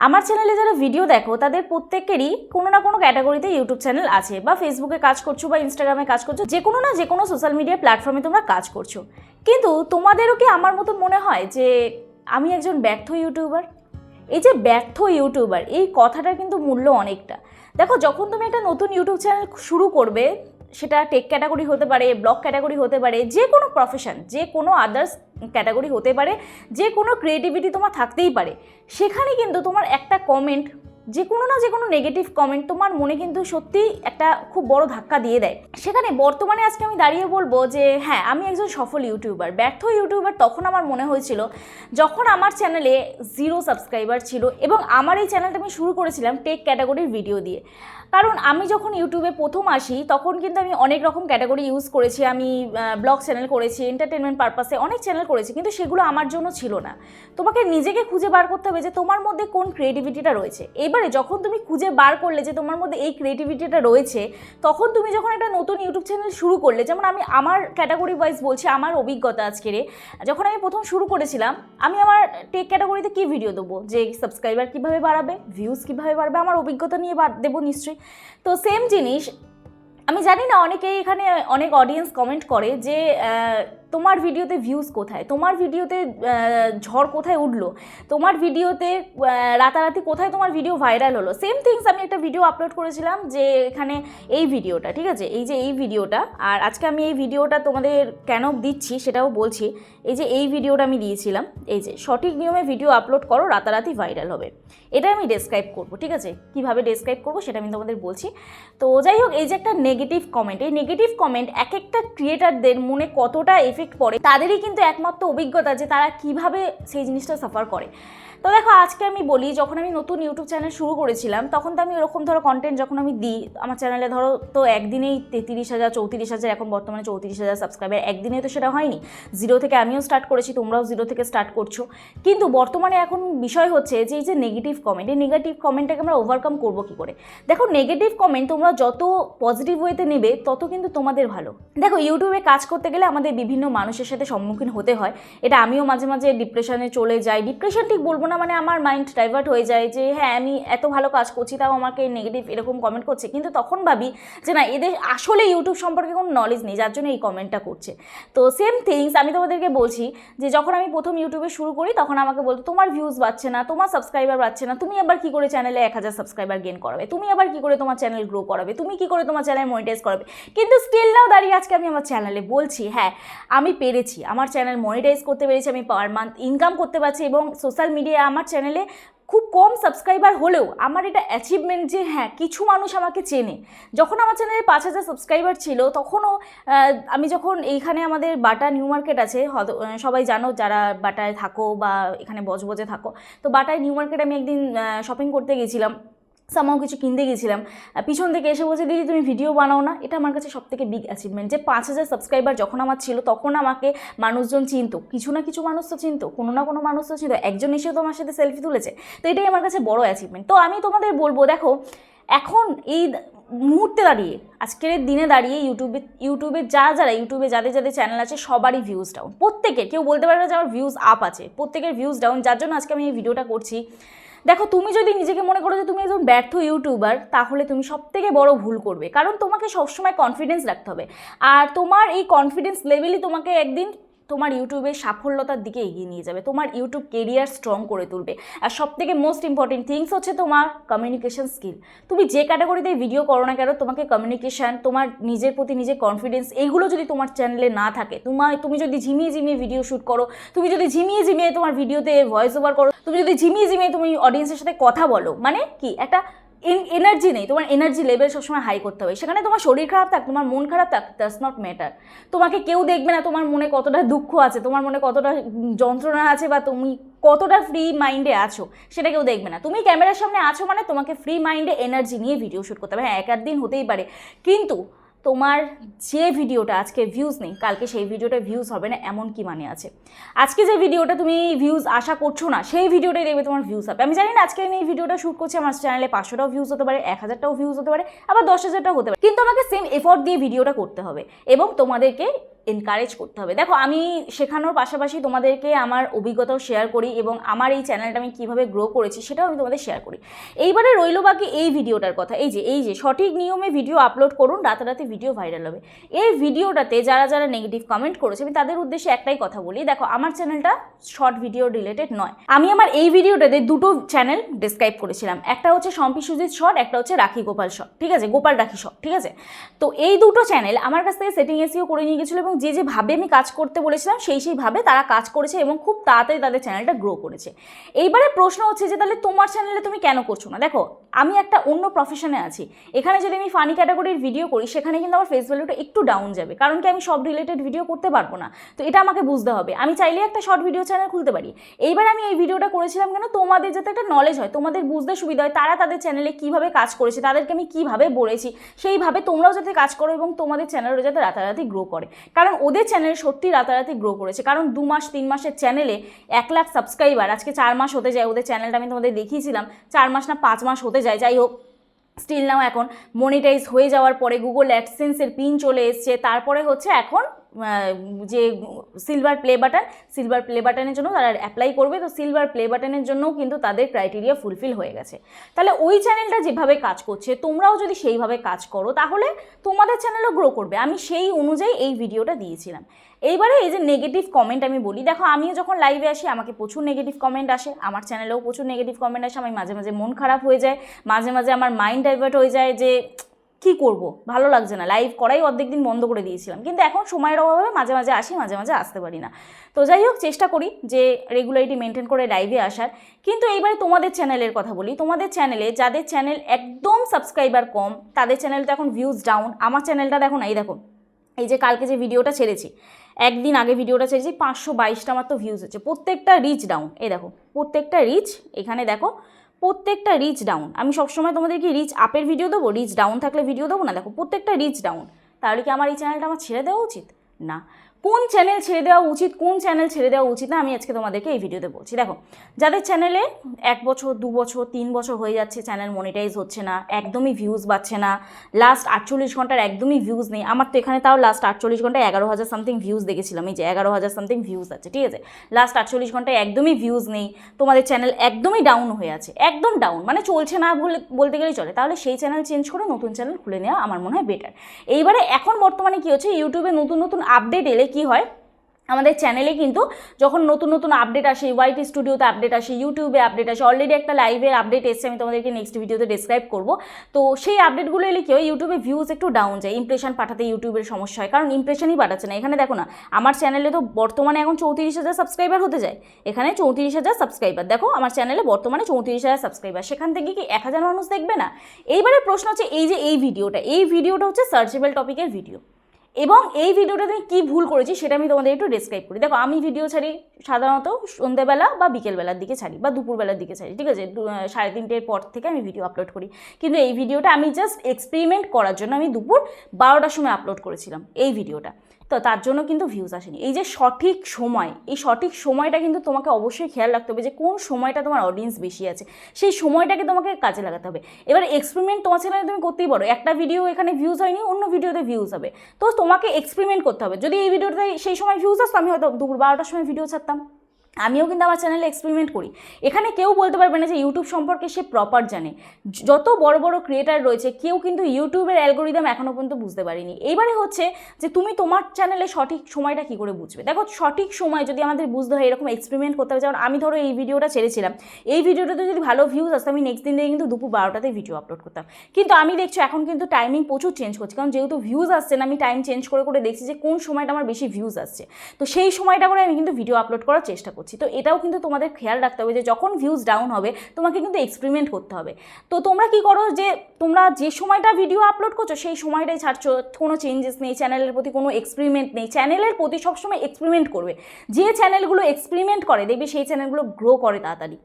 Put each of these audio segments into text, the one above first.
আমার চ্যানেলে যারা ভিডিও দেখো, তাদের প্রত্যেকেরই কোনো না কোনো ক্যাটাগরিতে ইউটিউব চ্যানেল আছে বা ফেসবুকে কাজ করছ বা ইনস্টাগ্রামে কাজ করছ যে কোনো না যে কোনো সোশ্যাল মিডিয়া প্ল্যাটফর্মে তোমরা কাজ করছ। কিন্তু তোমাদেরও কি আমার মতো মনে হয় যে আমি একজন ব্যর্থ ইউটিউবার এই যে ব্যর্থ ইউটিউবার এই কথাটার কিন্তু মূল্য অনেকটা। দেখো, যখন তুমি একটা নতুন ইউটিউব চ্যানেল শুরু করবে সেটা টেক ক্যাটাগরি হতে পারে ব্লক ক্যাটাগরি হতে পারে, যে কোনো প্রফেশন যে কোনো আদার্স ক্যাটাগরি হতে পারে, যে কোনো ক্রিয়েটিভিটি তোমার থাকতেই পারে। সেখানে কিন্তু তোমার একটা কমেন্ট যে কোনো না যে কোনো নেগেটিভ কমেন্ট তোমার মনে কিন্তু সত্যিই একটা খুব বড় ধাক্কা দিয়ে দেয়। সেখানে বর্তমানে আজকে আমি দাঁড়িয়ে বলব যে হ্যাঁ আমি একজন সফল ইউটিউবার। ব্যর্থ ইউটিউবার তখন আমার মনে হয়েছিল, যখন আমার চ্যানেলে জিরো সাবস্ক্রাইবার ছিল এবং আমার এই চ্যানেলটা আমি শুরু করেছিলাম টেক ক্যাটাগরির ভিডিও দিয়ে। কারণ আমি যখন ইউটিউবে প্রথম আসি, তখন কিন্তু আমি অনেক রকম ক্যাটাগরি ইউজ করেছি। আমি ব্লগ চ্যানেল করেছি এন্টারটেনমেন্ট পারপাসে অনেক চ্যানেল করেছি, কিন্তু সেগুলো আমার জন্য ছিল না। তোমাকে নিজেকে খুঁজে বার করতে হবে যে তোমার মধ্যে কোন ক্রিয়েটিভিটিটা রয়েছে। এবারে যখন তুমি খুঁজে বার করলে যে তোমার মধ্যে এই ক্রিয়েটিভিটিটা রয়েছে, তখন তুমি যখন একটা নতুন ইউটিউব চ্যানেল শুরু করলে, যেমন আমি আমার ক্যাটাগরি ওয়াইজ বলছি, আমার অভিজ্ঞতা আজকের যখন আমি প্রথম শুরু করেছিলাম, আমি আমার টেক ক্যাটাগরিতে কী ভিডিও দেবো? যে সাবস্ক্রাইবার কীভাবে বাড়াবে? ভিউজ কীভাবে বাড়বে? আমার অভিজ্ঞতা নিয়ে দেবো নিশ্চয়ই। তো সেম জিনিস, আমি জানি না, অনেকেই এখানে অনেক অডিয়েন্স কমেন্ট করে যে তোমার ভিডিওতে ভিউজ কোথায়? তোমার ভিডিওতে ঝড় কোথায় উঠল? তোমার ভিডিওতে রাতারাতি কোথায় তোমার ভিডিও ভাইরাল হলো? সেম থিংস আমি একটা ভিডিও আপলোড করেছিলাম যে এখানে এই ভিডিওটা, ঠিক আছে? এই যে এই ভিডিওটা, আর আজকে আমি এই ভিডিওটা তোমাদের কেন দিচ্ছি সেটাও বলছি। এই যে এই ভিডিওটা আমি দিয়েছিলাম, এই যে সঠিক নিয়মে ভিডিও আপলোড করো, রাতারাতি ভাইরাল হবে। এটা আমি ডেসক্রাইব করব, ঠিক আছে? কীভাবে ডেসক্রাইব করব সেটা আমি তোমাদের বলছি। তো যাই হোক, এই যে একটা নেগেটিভ কমেন্ট এই নেগেটিভ কমেন্ট এক একটা ক্রিয়েটারদের মনে কতটা পড়ে, তাদেরই কিন্তু একমাত্র অভিজ্ঞতা যে তারা কীভাবে সেই জিনিসটা সাফার করে। তো দেখো, আজকে আমি বলি, যখন আমি নতুন ইউটিউব চ্যানেল শুরু করেছিলাম, তখন তো আমি ওরকম ধরো কন্টেন্ট যখন আমি দিই, আমার চ্যানেলে ধরো তো একদিনেই তেত্রিশ হাজার, চৌত্রিশ হাজার, এখন বর্তমানে চৌত্রিশ হাজার সাবস্ক্রাইবার একদিনে তো সেটা হয়নি। জিরো থেকে আমিও স্টার্ট করেছি, তোমরাও জিরো থেকে স্টার্ট করছ। কিন্তু বর্তমানে এখন বিষয় হচ্ছে যে, এই যে নেগেটিভ কমেন্ট এই নেগেটিভ কমেন্টটাকে আমরা ওভারকাম করব কী করে? দেখো নেগেটিভ কমেন্ট তোমরা যত পজিটিভ ওয়েতে নেবে, তত কিন্তু তোমাদের ভালো। দেখো ইউটিউবে কাজ করতে গেলে আমাদের বিভিন্ন মানুষের সাথে সম্মুখীন হতে হয়। এটা আমিও মাঝে মাঝে ডিপ্রেশনে চলে যাই। ডিপ্রেশন ঠিক বলব না মানে আমার মাইন্ড ডাইভার্ট হয়ে যায় যে হ্যাঁ আমি এত ভালো কাজ করছি, তাও আমাকে নেগেটিভ এরকম কমেন্ট করছে। কিন্তু তখন ভাবি যে, না, এদের আসলে ইউটিউব সম্পর্কে কোনো নলেজ নেই, যার জন্য এই কমেন্টটা করছে। তো সেম থিংস আমি তোমাদেরকে বলছি যে, যখন আমি প্রথম ইউটিউবে শুরু করি, তখন আমাকে বলতো, তোমার ভিউজ বাড়ছে না, তোমার সাবস্ক্রাইবার বাড়ছে না, তুমি আবার কি করে চ্যানেলে এক হাজার সাবস্ক্রাইবার গেন করাবে? তুমি আবার কি করে তোমার চ্যানেল গ্রো করাবে? তুমি কি করে তোমার চ্যানেল মনিটাইজ করাবে? কিন্তু স্টিল নাও দাঁড়িয়ে আজকে আমি আমার চ্যানেলে বলছি হ্যাঁ আমি পেরেছি, আমার চ্যানেল মনিটাইজ করতে পেরেছি, আমি পার মান্থ ইনকাম করতে পারছি এবং সোশ্যাল মিডিয়ায় আমার চ্যানেলে খুব কম সাবস্ক্রাইবার হলেও আমার এটা অ্যাচিভমেন্ট যে হ্যাঁ কিছু মানুষ আমাকে চেনে। যখন আমার চ্যানেলে পাঁচ হাজার সাবস্ক্রাইবার ছিল, তখনও আমি যখন এইখানে আমাদের বাটা নিউ মার্কেট আছে সবাই জানো যারা বাটায় থাকো বা এখানে বজবজে থাকো, তো বাটায় নিউ মার্কেটে আমি একদিন শপিং করতে গেছিলাম। সামাও কিছু কিনতে গেছিলাম। পিছন থেকে এসে বলছে, দিদি, তুমি ভিডিও বানাও না। এটা আমার কাছে সব থেকে বিগ অ্যাচিভমেন্ট যে পাঁচ হাজার সাবস্ক্রাইবার যখন আমার ছিল, তখন আমাকে মানুষজন চিনতো। কিছু না কিছু মানুষ তো চিনতো, কোনো না কোনো মানুষ তো চিনতো। একজন এসেও তোমার সাথে সেলফি তুলেছে। তো এটাই আমার কাছে বড় অ্যাচিভমেন্ট তো আমি তোমাদের বলব, দেখো, এখন এই মুহূর্তে দাঁড়িয়ে, আজকের দিনে দাঁড়িয়ে ইউটিউবে ইউটিউবে যা যারা ইউটিউবে যাদের যাদের চ্যানেল আছে, সবারই ভিউজ ডাউন প্রত্যেকের, কেউ বলতে পারে না যে আমার ভিউজ আপ আছে। প্রত্যেকের ভিউজ ডাউন যার জন্য আজকে আমি এই ভিডিওটা করছি। দেখো, তুমি যদি নিজেকে মনে করো যে তুমি একজন ব্যর্থ ইউটিউবার, তাহলে তুমি সব থেকে বড়ো ভুল করবে। কারণ তোমাকে সবসময় কনফিডেন্স রাখতে হবে। আর তোমার এই কনফিডেন্স লেভেলই তোমাকে একদিন তোমার ইউটিউবের সাফল্যতার দিকে এগিয়ে নিয়ে যাবে, তোমার ইউটিউব কেরিয়ার স্ট্রং করে তুলবে। আর সব থেকে মোস্ট ইম্পর্টেন্ট থিংস হচ্ছে তোমার কমিউনিকেশন স্কিল তুমি যে ক্যাটাগরিতে ভিডিও করো না কেন, তোমাকে কমিউনিকেশন তোমার নিজের প্রতি নিজের কনফিডেন্স এইগুলো যদি তোমার চ্যানেলে না থাকে তোমার তুমি যদি ঝিমিয়ে ঝিমিয়ে ভিডিও শ্যুট করো, তুমি যদি ঝিমিয়ে ঝিমিয়ে তোমার ভিডিওতে ভয়েস ওভার করো, তুমি যদি ঝিমিয়ে ঝিমিয়ে তুমি অডিয়েন্সের সাথে কথা বলো মানে কি? একটা এনার্জি নেই, তোমার এনার্জি লেভেল সবসময় হাই করতে হবে। সেখানে তোমার শরীর খারাপ থাক, তোমার মন খারাপ থাক ডাস নট ম্যাটার তোমাকে কেউ দেখবে না, তোমার মনে কতটা দুঃখ আছে, তোমার মনে কতটা যন্ত্রণা আছে বা তুমি কতটা ফ্রি মাইন্ডে আছো, সেটা কেউ দেখবে না। তুমি ক্যামেরার সামনে আছো মানে তোমাকে ফ্রি মাইন্ডে এনার্জি নিয়ে ভিডিও শ্যুট করতে হবে। হ্যাঁ এক দিন হতেই পারে। কিন্তু তোমার যে ভিডিওটা, আজকে ভিউজ নেই, কালকে সেই ভিডিওটা ভিউজ হবে না, এমন কি মানে আছে? আজকে যে ভিডিওটা তুমি ভিউজ আশা করছ না, সেই ভিডিওটাই দেখবে তোমার ভিউজ হবে। আমি জানি না, আজকে আমি এই ভিডিওটা শ্যুট করছি, আমার চ্যানেলে পাঁচশোটাও ভিউজ হতে পারে, এক হাজারটাও ভিউজ হতে পারে, আবার দশ হাজারটাও হতে পারে। কিন্তু আমাকে সেম এফোর্ট দিয়ে ভিডিওটা করতে হবে এবং তোমাদেরকে এনকারেজ করতে হবে। দেখো, আমি শেখানোর পাশাপাশি তোমাদেরকে আমার অভিজ্ঞতাও শেয়ার করি এবং আমার এই চ্যানেলটা আমি কীভাবে গ্রো করেছি সেটাও আমি তোমাদের শেয়ার করি। এইবারে রইল বাকি এই ভিডিওটার কথা। এই যে এই যে, সঠিক নিয়মে ভিডিও আপলোড করুন রাতারাতি ভিডিও ভাইরাল হবে। এই ভিডিওটাতে যারা যারা নেগেটিভ কমেন্ট করেছে, আমি তাদের উদ্দেশ্যে একটাই কথা বলি। দেখো, আমার চ্যানেলটা শর্ট ভিডিও রিলেটেড নয়। আমি আমার এই ভিডিওটাতে দুটো চ্যানেল ডিসক্রাইব করেছিলাম। একটা হচ্ছে শম্পি সুজিত শর্ট একটা হচ্ছে রাখি গোপাল শর্ট ঠিক আছে? গোপাল রাখি শর্ট ঠিক আছে? তো এই দুটো চ্যানেল আমার কাছ থেকে সেটিং এসিও করে নিয়ে গেছিল এবং যে যেভাবে আমি কাজ করতে বলেছিলাম, সেই সেইভাবে তারা কাজ করেছে এবং খুব তাড়াতাড়ি তাদের চ্যানেলটা গ্রো করেছে। এইবারে প্রশ্ন হচ্ছে যে, তাহলে তোমার চ্যানেলে তুমি কেন করছ না? দেখো, আমি একটা অন্য প্রফেশনে আছি। এখানে যদি আমি ফানি ক্যাটাগরির ভিডিও করি, সেখানে কিন্তু আমার ফেস ভ্যালুটা একটু ডাউন যাবে। কারণ কি, আমি সব রিলেটেড ভিডিও করতে পারব না। তো এটা আমাকে বুঝতে হবে। আমি চাইলে একটা শর্ট ভিডিও চ্যানেল খুলতে পারি। এইবার আমি এই ভিডিওটা করেছিলাম কেন? তোমাদের যাতে একটা নলেজ হয়, তোমাদের বুঝতে সুবিধা হয়, তারা তাদের চ্যানেলে কীভাবে কাজ করেছে, তাদেরকে আমি কীভাবে বলেছি, সেইভাবে তোমরাও যাতে কাজ করো এবং তোমাদের চ্যানেলও যাতে রাতারাতি গ্রো করে। কারণ ওদের চ্যানেল সত্যি রাতারাতি গ্রো করেছে। কারণ দু মাস, তিন মাসের চ্যানেলে এক লাখ সাবস্ক্রাইবার আজকে চার মাস হতে যায়, ওদের চ্যানেলটা আমি তোমাদের দেখিয়েছিলাম, চার মাস না পাঁচ মাস হতে যায়, যাই হোক। স্টিল নাও এখন মনিটাইজ হয়ে যাওয়ার পরে গুগল অ্যাডসেন্সের পিন চলে এসছে। তারপরে হচ্ছে এখন যে silver play button silver play বাটনের জন্য তারা অ্যাপ্লাই করবে। তো সিলভার প্লে বাটনের জন্যও কিন্তু তাদের ক্রাইটেরিয়া ফুলফিল হয়ে গেছে। তাহলে ওই চ্যানেলটা যেভাবে কাজ করছে, তোমরাও যদি সেইভাবে কাজ করো, তাহলে তোমাদের চ্যানেলও গ্রো করবে। আমি সেই অনুযায়ী এই ভিডিওটা দিয়েছিলাম। এইবারে এই যে নেগেটিভ কমেন্ট আমি বলি, দেখো আমিও যখন লাইভে আসি, আমাকে প্রচুর নেগেটিভ কমেন্ট আসে, আমার চ্যানেলেও প্রচুর নেগেটিভ কমেন্ট আসে, আমি মাঝে মাঝে মন খারাপ হয়ে যায়, মাঝে মাঝে আমার মাইন্ড ডাইভার্ট হয়ে যায় যে, কি করব? ভালো লাগছে না লাইভ করাই অর্ধেক দিন বন্ধ করে দিয়েছিলাম। কিন্তু এখন সময়ের অভাবে মাঝে মাঝে আসি, মাঝে মাঝে আসতে পারি না। তো যাই হোক, চেষ্টা করি যে রেগুলারিটি মেনটেন করে লাইভে আসার। কিন্তু এইবারে তোমাদের চ্যানেলের কথা বলি, তোমাদের চ্যানেলে যাদের চ্যানেল একদম সাবস্ক্রাইবার কম, তাদের চ্যানেল তো এখন ভিউজ ডাউন আমার চ্যানেলটা দেখো না, এই দেখো, এই যে কালকে যে ভিডিওটা ছেড়েছি একদিন আগে ভিডিওটা ছেড়েছি, পাঁচশো বাইশটা মাত্র ভিউজ হচ্ছে। প্রত্যেকটা রিচ ডাউন এই দেখো, প্রত্যেকটা রিচ এখানে দেখো, প্রত্যেকটা রিচ ডাউন আমি সবসময় তোমাদেরকে রিচ আপের ভিডিও দেবো রিচ ডাউন থাকলে ভিডিও দেবো না, দেখো, প্রত্যেকটা রিচ ডাউন তাহলে কি আমার এই চ্যানেলটা আমার ছেড়ে দেওয়া উচিত? না। কোন চ্যানেল ছেড়ে দেওয়া উচিত, কোন চ্যানেল ছেড়ে দেওয়া উচিত না, আমি আজকে তোমাদেরকে এই ভিডিওতে বলছি। দেখো, যাদের চ্যানেলে এক বছর, দু বছর, তিন বছর হয়ে যাচ্ছে চ্যানেল মনিটাইজ হচ্ছে না, একদমই ভিউজ পাচ্ছে না লাস্ট আটচল্লিশ ঘণ্টার একদমই ভিউজ নেই, আমার তো এখানে তাও লাস্ট আটচল্লিশ ঘন্টায় এগারো হাজার সামথিং ভিউজ দেখেছিলাম, এই যে এগারো হাজার সামথিং ভিউজ আছে, ঠিক আছে? লাস্ট আটচল্লিশ ঘন্টায় একদমই ভিউজ নেই, তোমাদের চ্যানেল একদমই ডাউন হয়ে আছে, একদম ডাউন মানে চলছে না বলে, বলতে গেলেই চলে, তাহলে সেই চ্যানেল চেঞ্জ করে নতুন চ্যানেল খুলে নেওয়া আমার মনে হয় বেটার এইবারে এখন বর্তমানে কী হচ্ছে ইউটিউবে নতুন নতুন আপডেট এলে কী হয়? আমাদের চ্যানেলে কিন্তু যখন নতুন নতুন আপডেট আসে ওয়াইট স্টুডিওতে আপডেট আসে ইউটিউবে আপডেট আসে অলরেডি একটা লাইভের আপডেট এসছে, আমি তোমাদেরকে নেক্সট ভিডিওতে ডিসক্রাইব করব। তো সেই আপডেটগুলো এলে কি হয় ইউটিউবে ভিউজ একটু ডাউন যায় ইমপ্রেশন পাঠাতে ইউটিউবের সমস্যা হয়, কারণ ইমপ্রেশনই পাঠাচ্ছে না। এখানে দেখো না, আমার চ্যানেলে তো বর্তমানে এখন চৌত্রিশ হাজার সাবস্ক্রাইবার হতে যায়, এখানে চৌত্রিশ হাজার সাবস্ক্রাইবার দেখো, আমার চ্যানেলে বর্তমানে চৌত্রিশ হাজার সাবস্ক্রাইবার সেখান থেকে কি এক হাজার মানুষ দেখবে না? এইবারে প্রশ্ন হচ্ছে, এই যে এই ভিডিওটা এই ভিডিওটা হচ্ছে সার্চেবল টপিকের ভিডিও এবং এই ভিডিওটাতে আমি কী ভুল করেছি সেটা আমি তোমাদের একটু ডিসক্রাইব করি। দেখো, আমি ভিডিও ছাড়ি সাধারণত সন্ধ্যেবেলা বা বিকেলবেলার দিকে ছাড়ি বা দুপুরবেলার দিকে ছাড়ি, ঠিক আছে? সাড়ে তিনটের পর থেকে আমি ভিডিও আপলোড করি। কিন্তু এই ভিডিওটা আমি জাস্ট এক্সপেরিমেন্ট করার জন্য আমি দুপুর বারোটার সময় আপলোড করেছিলাম, এই ভিডিওটা তো তার জন্য কিন্তু ভিউজ আসেনি। এই যে সঠিক সময়, এই সঠিক সময়টা কিন্তু তোমাকে অবশ্যই খেয়াল রাখতে হবে যে কোন সময়টা তোমার অডিয়েন্স বেশি আছে। সেই সময়টাকে তোমাকে কাজে লাগাতে হবে। এবার এক্সপেরিমেন্ট তোমার চ্যানেলে তুমি করতেই পারো। একটা ভিডিও এখানে ভিউজ হয়নি, অন্য ভিডিওতে ভিউজ হবে। তো তোমাকে এক্সপেরিমেন্ট করতে হবে। যদি এই ভিডিওতে সেই সময় ভিউজ আসতো, আমি হয়তো দুপুর বারোটার সময় ভিডিও ছাড়তাম। আমিও কিন্তু আমার চ্যানেলে এক্সপেরিমেন্ট করি। এখানে কেউ বলতে পারবে না যে ইউটিউব সম্পর্কে সে প্রপার জানে। যত বড় বড় ক্রিয়েটার রয়েছে, কেউ কিন্তু ইউটিউবের অ্যালগোরিদম এখনও পর্যন্ত বুঝতে পারেনি। এইবারে হচ্ছে যে তুমি তোমার চ্যানেলে সঠিক সময়টা কী করে বুঝবে? দেখো, সঠিক সময় যদি আমাদের বুঝতে হয়, এরকম এক্সপেরিমেন্ট করতে হবে। যেমন আমি ধরো এই ভিডিওটা ছেড়েছিলাম। এই ভিডিওটাতে যদি ভালো ভিউজ আসতো আমি নেক্সট দিন থেকে কিন্তু দুপুর বারোটাতে ভিডিও আপলোড করতাম। কিন্তু আমি দেখছি, এখন কিন্তু টাইমিং প্রচুর চেঞ্জ করছি। কারণ যেহেতু ভিউজ আসছে না, আমি টাইম চেঞ্জ করে করে দেখছি যে কোন সময়টা আমার বেশি ভিউজ আসছে। তো সেই সময়টা করে আমি কিন্তু ভিডিও আপলোড করার চেষ্টা করছি। তো এটাও কিন্তু তোমাদের খেয়াল রাখতে হবে যে যখন ভিউজ ডাউন হবে, তোমাকে কিন্তু এক্সপেরিমেন্ট করতে হবে। তো তোমরা কি করো যে তোমরা যে সময়টা ভিডিও আপলোড করছ, সেই সময়টাই ছাড়ছো। কোনো চেঞ্জেস নেই চ্যানেলের প্রতি কোনো এক্সপেরিমেন্ট নেই। চ্যানেলের প্রতি সবসময় এক্সপেরিমেন্ট করবে। যে চ্যানেলগুলো এক্সপেরিমেন্ট করে, দেখবে সেই চ্যানেলগুলো গ্রো করে তাড়াতাড়ি।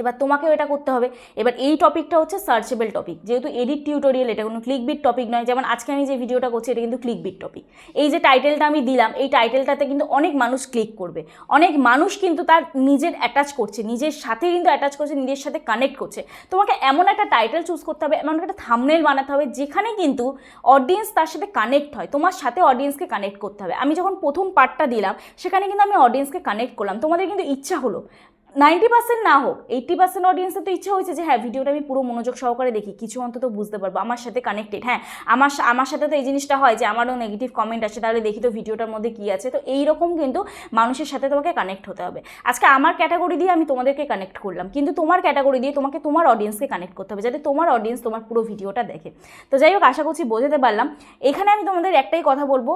এবার তোমাকেও এটা করতে হবে। এবার এই টপিকটা হচ্ছে সার্চেবল টপিক যেহেতু এডিট টিউটোরিয়াল এটা কোনো ক্লিকবিট টপিক নয়। যেমন আজকে আমি যে ভিডিওটা করছি, এটা কিন্তু ক্লিকবিট টপিক এই যে টাইটেলটা আমি দিলাম, এই টাইটেলটাতে কিন্তু অনেক মানুষ ক্লিক করবে। অনেক মানুষ কিন্তু তার নিজের অ্যাটাচ করছে, নিজের সাথে কিন্তু অ্যাটাচ করছে, নিজের সাথে কানেক্ট করছে। তোমাকে এমন একটা টাইটেল চুজ করতে হবে, এমন একটা থামনেল বানাতে হবে, যেখানে কিন্তু অডিয়েন্স তার সাথে কানেক্ট হয়। তোমার সাথে অডিয়েন্সকে কানেক্ট করতে হবে। আমি যখন প্রথম পার্টটা দিলাম, সেখানে কিন্তু আমি অডিয়েন্সকে কানেক্ট করলাম। তোমাদের কিন্তু ইচ্ছা হলো। নাইনটি পার্সেন্ট না হোক, এইট্টি পার্সেন্ট অডিয়েন্সের তো ইচ্ছা হয়েছে যে হ্যাঁ ভিডিওটা আমি পুরো মনোযোগ সহকারে দেখি, কিছু অন্তত বুঝতে পারব, আমার সাথে কানেক্টেড হ্যাঁ আমার আমার সাথে তো এই জিনিসটা হয় যে, আমারও নেগেটিভ কমেন্ট আছে তাহলে দেখি তো ভিডিওটার মধ্যে কী আছে, তো এই রকম কিন্তু মানুষের সাথে তোমাকে কানেক্ট হতে হবে। আজকে আমার ক্যাটাগরি দিয়ে আমি তোমাদেরকে কানেক্ট করলাম, কিন্তু তোমার ক্যাটাগরি দিয়ে তোমাকে তোমার অডিয়েন্সকে কানেক্ট করতে হবে, যাতে তোমার অডিয়েন্স তোমার পুরো ভিডিওটা দেখে। তো যাই হোক, আশা করছি বোঝাতে পারলাম। এখানে আমি তোমাদের একটাই কথা বলব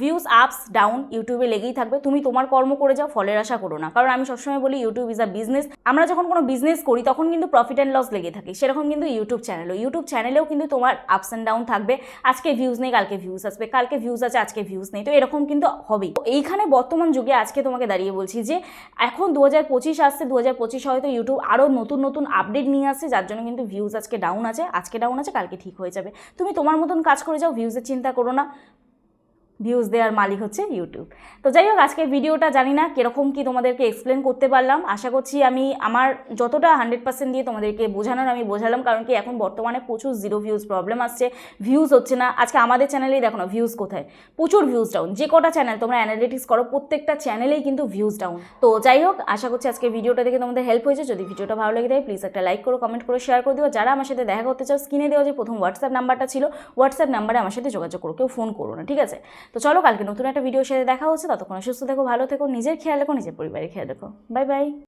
ভিউজ আপস ডাউন ইউটিউবে লেগেই থাকবে। তুমি তোমার কর্ম করে যাও, ফলের আশা করো না। কারণ আমি সবসময় বলি ইউটিউব ইজ আ বিজনেস আমরা যখন কোনো বিজনেস করি, তখন কিন্তু প্রফিট অ্যান্ড লস লেগে থাকে। সেরকম কিন্তু ইউটিউব চ্যানেলও ইউটিউব চ্যানেলেও কিন্তু তোমার আপস অ্যান্ড ডাউন থাকবে। আজকে ভিউজ নেই, কালকে ভিউজ আসবে। কালকে ভিউজ আছে, আজকে ভিউজ নেই। তো এরকম কিন্তু হবেই। তো এইখানে বর্তমান যুগে আজকে তোমাকে দাঁড়িয়ে বলছি যে, এখন দু হাজার পঁচিশ আসছে দু হাজার পঁচিশ হয়তো ইউটিউব আরও নতুন নতুন আপডেট নিয়ে আসছে, যার জন্য কিন্তু ভিউজ আজকে ডাউন আছে, আজকে ডাউন আছে, কালকে ঠিক হয়ে যাবে। তুমি তোমার মতন কাজ করে যাও ভিউজের চিন্তা করো না। ভিউজ দেওয়ার মালিক হচ্ছে ইউটিউব তো যাই হোক আজকে ভিডিওটা জানি না কীরকম কি তোমাদেরকে এক্সপ্লেন করতে পারলাম। আশা করছি আমি আমার যতটা হান্ড্রেড পার্সেন্ট দিয়ে তোমাদেরকে বোঝানোর আমি বোঝালাম, কারণ কি এখন বর্তমানে প্রচুর জিরো ভিউজ প্রবলেম আসছে। ভিউজ হচ্ছে না। আজকে আমাদের চ্যানেলেই দেখো না ভিউজ কোথায়? প্রচুর ভিউজ ডাউন যে কটা চ্যানেল তোমরা অ্যানালিটিক্স করো, প্রত্যেকটা চ্যানেলেই কিন্তু ভিউজ ডাউন তো যাই হোক, আশা করছি আজকে ভিডিওটা দেখে তোমাদের হেল্প হয়েছে। যদি ভিডিওটা ভালো লেগে থাকে প্লিজ একটা লাইক করো কমেন্ট করে শেয়ার করে দিও। যারা আমার সাথে দেখা করতে চাও স্ক্রিনে দেওয়া যে প্রথম হোয়াটসঅ্যাপ নাম্বারটা ছিল হোয়াটসঅ্যাপ নাম্বারে আমার সাথে যোগাযোগ করো, কেউ ফোন করো না, ঠিক আছে? তো চলো, কালকে নতুন একটা ভিডিও সাথে দেখা হচ্ছে। ততক্ষণ সুস্থ থেকো, ভালো থেকো, নিজের খেয়াল রেখো, নিজের পরিবারের খেয়াল রেখো। Bye bye